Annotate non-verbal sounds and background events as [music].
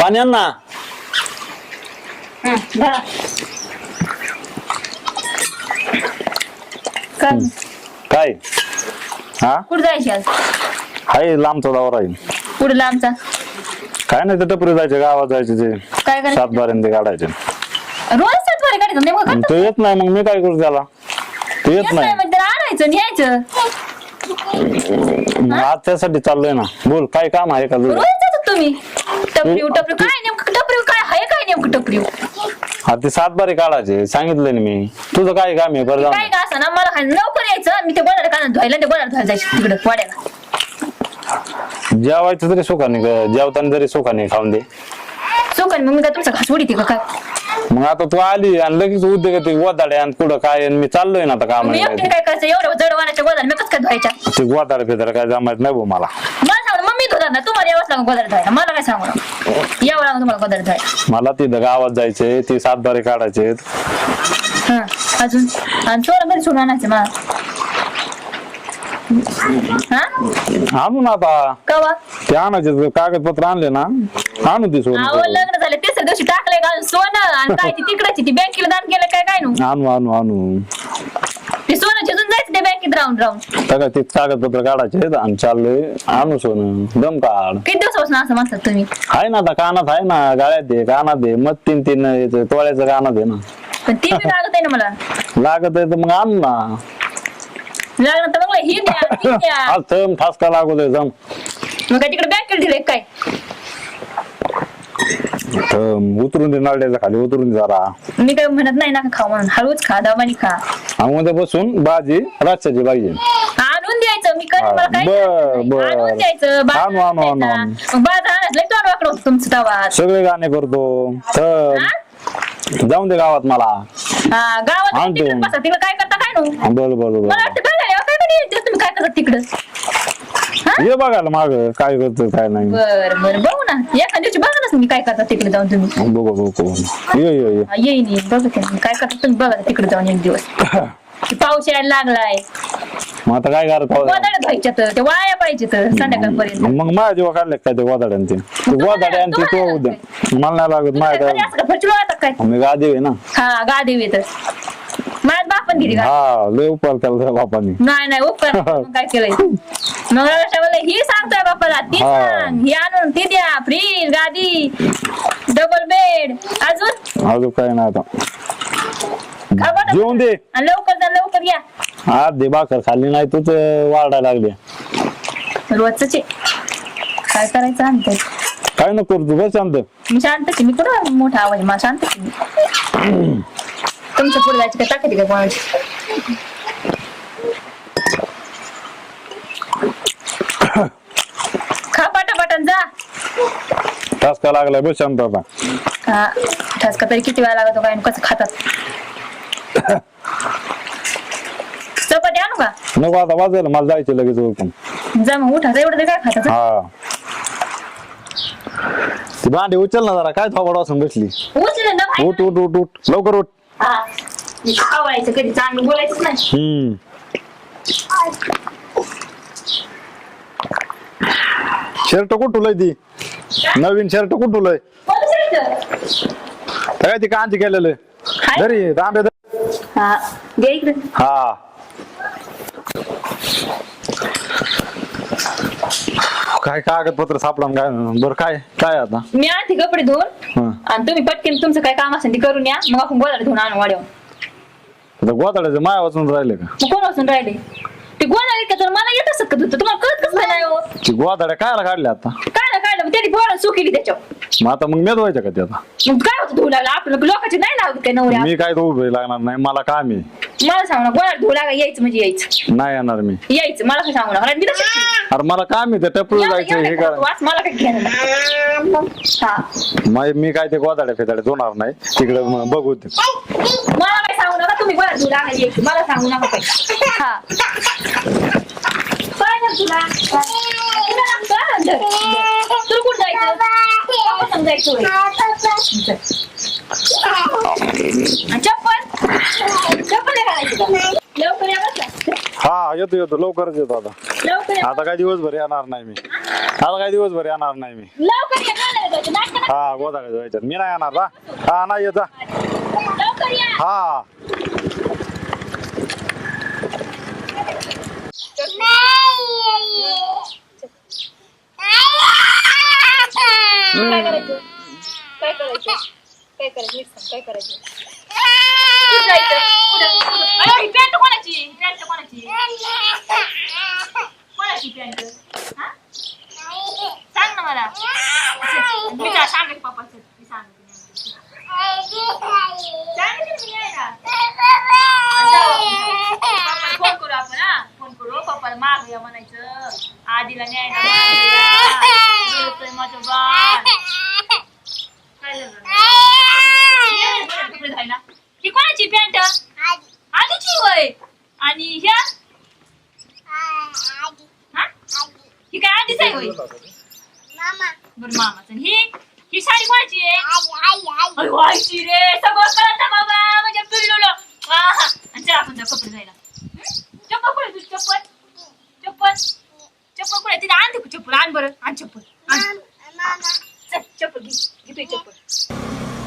पाणी आण ना हं, धरा. कर. काय? हा? कुठं जायची आज? हाय लांबचा दौरा आहे. कुठं लांबचा? काय नाही ते टपरी जायचे गावात जायचे ते. काय करायचं? सात बाऱ्यांचे काढायचे. रोज सात वारे काढायचं? नेमकं आणि करतो तो येत नाही मग मी काय करू त्याला? तो येत येत नाही नाही. म्हणजे त्याला आणायचं न्यायचं मग आज त्यासाठी चाललोय ना. बोल काय काम आहे का तुझं? रोज जातात तुम्ही? टपरीव टपरीव काय नेमकं टपरीव काय आहे काय नेमकं टपरीव हा ते सात बारे काढायचे सांगितलं ना मी. तुझं काय काम आहे? बरं काय का असं ना मला खाली लवकर यायचं. मी ते गोदाडे कानात धुवायला ते गोदाडे धुवायला जायचं तिकडं वाड्याला. जेवायचं तरी सुखाने जेवताना जरी सुखाने खाऊन दे. चोकन मग मी काय तुमचा घास उडीते का काय? मग आता तू आली आणि लगेच उद्योग ते गोदाडे आणि पुढं काय आणि मी चाललोय ना आता काम मी एकटीने काय करायचं? एवढं जड वाण्याच्या गोदाडे मी कसं काय धुवायच्या? ते गोदाडे फिदाडे काय जमायत नाही भाऊ मला. मला तुम्हाला यावंच लागून धुवायला मला काय सांगू यावं लागून तुम्हाला गोदाडे धुवायला मला तिथं गावात जायचे ते सात बारे काढायचे. हा अजून? आणि चोरा घरी सोडून आणायचं मला. हा? आणू ना आता. कवा? ते आणायचे कागदपत्र आणले ना आणू ती अहो सोडून लग्न झालं तिसऱ्या दिवशी टाकलंय घालून सोनं. आणि काय ती तिकडाची ती बँकेला दान केलं काय काय नु आणू आणू आणू. ते बँकेत राहून राहून सगळं ते कागदपत्र काढायचे आणि चाललोय आणू सोनं. दम काढ. किती दिवसापासून असं म्हणतात तुम्ही? आहे ना आता कानात आहे ना गाळ्यात आहे कानात आहे मग तीन तीन याचं तोळ्याचं कानात आहे ना. पण ती बी लागत आहे ना मला. लागत आहे तर मग आण ना. लागलं तर मग ही द्या ती द्या आज थम ठासका लागू जम मग काय तिकडे बँकेत काय? उतरून दे नळड्याच्या खाली उतरून दे जरा. मी काय म्हणत नाही ना खा म्हणून. हळूच खा दमानी खा. आणि मध्ये बसून भाजी रातच्याची पाहिजे आणून द्यायचं मी कधी मला काय बर, करायचं नाही. बर. आणून द्यायचं बाजार आणू, आणू, आणू, आणायचा. आणू. मग बाजार आणायचं लय तोंड वाकडं होतं तुमचं सगळे गाणे करतो. जाऊन दे गावात मला. हा गावात आणतो. तिकडे बसा तिकडे काय करता काय नु? बोल बोल बोल मला वाटतं काय झालं काय कधी तुम्ही काय करता तिकडं? ये बघायला माग काय करतो काय नाही. बर बर. बघू ना. एखाद्या दिवशी बघा. ना तुम्ही काय करता तिकडे जाऊन तुम्ही? बघू बघू ये ये ये. येईन येईन बघा काय करता तुम्ही बघा तिकडे जाऊन एक दिवस. ते [coughs] पाऊस यायला लागलाय. मग आता काय करतो गोदाड्या धुवायच्या तर ते वाया पाहिजे तर संध्याकाळपर्यंत. मग माझ्या जीवा काढले काय ते गोदाड्यान ते? आणि ते तो उद्या. मला नाही लागत तुम्ही माझ्या काय काय असं का फरची वाळतात काय? मी गादी आहे ना. हा गादेवी तर. बापन दिली का? हा लय उपार केला त्या बापानी. नाही नाही उपकार [laughs] मग काय केलंय? मग ही सांगतोय बापाला ती हा. सांग. ही आणून ती द्या फ्रीज गादी डबल बेड अजून? अजून काय नाही आता. जेवून दे. लवकर जा लवकर या. हा दे बाकर खाल्ली नाही तूच लागली. रोजच काय करायचं आणतंय? काय नको तू बस शांत. मी शांतच आहे. मी कुठं मोठा आवाज आहे, मला शांत आहे. मी. तुमच्यापुढे जायची काय ताकद का कोणाची खा पाटापाटान जा. ठसका लागलाय बस शांत आता हा ठसका तरी किती वेळा लागतो काय आणि कसं खातात? चपाती आणू का? नको आता वाजायला मला जायचं लगेच ओळखून जा मग उठा एवढं ते काय खातात? हा. ती भांडी उचल ना जरा काय थोबड वासून बसली? उचल ना. उठ उठ उठ उठ. लवकर उठ. हा. आवडायचं कधी चांगलं बोलायचं नाही. हम्म. शर्ट कुठुलय ती? नवीन शर्ट कुठुलय कोणतं? काय ती कांची केलेलं. हाय. घरी तांबे हा. दे इकडे. हा. काय कागदपत्र सापडा काय? बरं काय? काय आता? मी आणते कपडे धुवून. हं. आणि तुम्ही पटकन तुमचं काय काम असेल ते करून या. मग आपण गोदाडे धुवून आणू वाड्यावर. आता गोताड्याचं माया वाचून राहिले का? मग कोण वाचून राहिले? ते गोदाडे का? तर मला येत असत होतं तुम्हाला कळत कसं नाही हो? ती गोताड्या कायला काढल्या आता? काय ना काय ना त्यांनी पोरं सुकिली त्याच्यावर. मग आता मग मेद व्हायचं का ते आता मग काय होतं धुवू लागला? आपलं लोकांचे नाही लावत काय नवऱ्या मी काय तो उभे लागणार नाही मला काम आहे मला सांग ना गोदाडे धुवू लागा यायचं म्हणजे यायचं. नाही येणार मी. यायचं मला काय सांगू नका? मी तशीच आहे. अरे मला काम आहे ते एवढं- जायचं हे एवढं करा. वाच मला काय घेणं नाही. हा. मा- मी काय ते गोदाड्या फेदाड्या होणार नाही. तिकडे मग बघू ते. मला काय सांगू नका तुम्ही गोळ्या धुवू लागा यायचं. मला सांगू नका काय हा. तुला तुला लागतं हा तुला कुठं जायचं संग जायचं होय. आणि चप्पल चप्पल नाही घालायची का लवकर या बरं का. हा येतो येतो. लवकरच येतो आता. लवकर आता काय दिवसभर येणार नाही मी. आता काय दिवसभर येणार नाही मी. लवकर नाटकं हा गोदा जायचं मी नाही येणार जा हा नाही येत जा. लवकर या हा काय करायचं काय करायचं काय करायचं नीट सांग, काय करायचं कुठं जायचं? कुठं? कुठं? अरे, ही पॅन्ट कोणाची ही पॅन्ट कोणाची कोणाची पॅन्ट हा? सांग ना मला मी जा सांगेल पप्पाचं मी सांगते सांगितलं मी यायला. पप्पाला फोन करू आपण हा फोन करू पप्पाला माग या म्हणायचं आधीला न्यायला बोलतोय माझं बाळ काय झालं? ये बरं कपडे धुवायला. ही कोणाची पॅन्ट आधीची वय आणि ह्या हा ही आधीच आहे होय बरं मामाचं. आणि ही? ही साडी कोणाची आहे? अरे व्हायची रे. सगळं कळतं बाबा. म्हणजे पिल्लूला आहा. आणि चल आपण जाऊ कपडे हं? चप्पल कुठे तुझी? चप्पल? चप्पल? चप्पल कुठे तिथे आण ते चप्पल. आण बरं. आण चप्पल. आण. चल चप्पल घे. घे तुझी चप्पल.